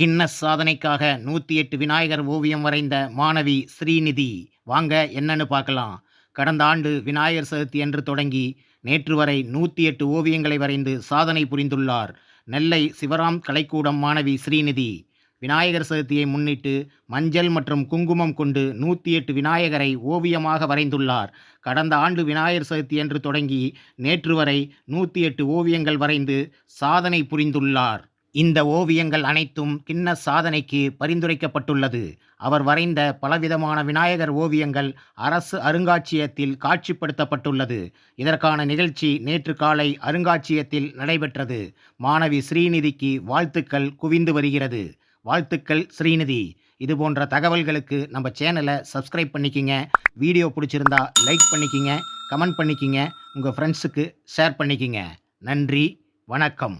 Guinness சாதனைக்காக நூற்றி எட்டு விநாயகர் ஓவியம் வரைந்த மாணவி ஸ்ரீநிதி. வாங்க என்னன்னு பார்க்கலாம். கடந்த ஆண்டு விநாயகர் சதுர்த்தி என்று தொடங்கி நேற்று வரை நூற்றி எட்டு ஓவியங்களை வரைந்து சாதனை புரிந்துள்ளார் நெல்லை சிவராம் கலைக்கூடம் மாணவி ஸ்ரீநிதி. விநாயகர் சதுர்த்தியை முன்னிட்டு மஞ்சள் மற்றும் குங்குமம் கொண்டு நூற்றி எட்டு விநாயகரை ஓவியமாக வரைந்துள்ளார். கடந்த ஆண்டு விநாயகர் சதுர்த்தி என்று தொடங்கி நேற்று வரை நூற்றி எட்டு ஓவியங்கள் வரைந்து சாதனை புரிந்துள்ளார். இந்த ஓவியங்கள் அனைத்தும் கின்னஸ் சாதனைக்கு பரிந்துரைக்கப்பட்டுள்ளது. அவர் வரைந்த பலவிதமான விநாயகர் ஓவியங்கள் அரசு அருங்காட்சியகத்தில் காட்சிப்படுத்தப்பட்டுள்ளது. இதற்கான நிகழ்ச்சி நேற்று காலை அருங்காட்சியகத்தில் நடைபெற்றது. மாணவி ஸ்ரீநிதிக்கு வாழ்த்துக்கள் குவிந்து வருகிறது. வாழ்த்துக்கள் ஸ்ரீநிதி. இது போன்ற தகவல்களுக்கு நம்ம சேனலை சப்ஸ்கிரைப் பண்ணிக்கிங்க. வீடியோ பிடிச்சிருந்தா லைக் பண்ணிக்கிங்க கமெண்ட் பண்ணிக்கிங்க உங்கள் ஃப்ரெண்ட்ஸுக்கு ஷேர் பண்ணிக்கிங்க. நன்றி வணக்கம்.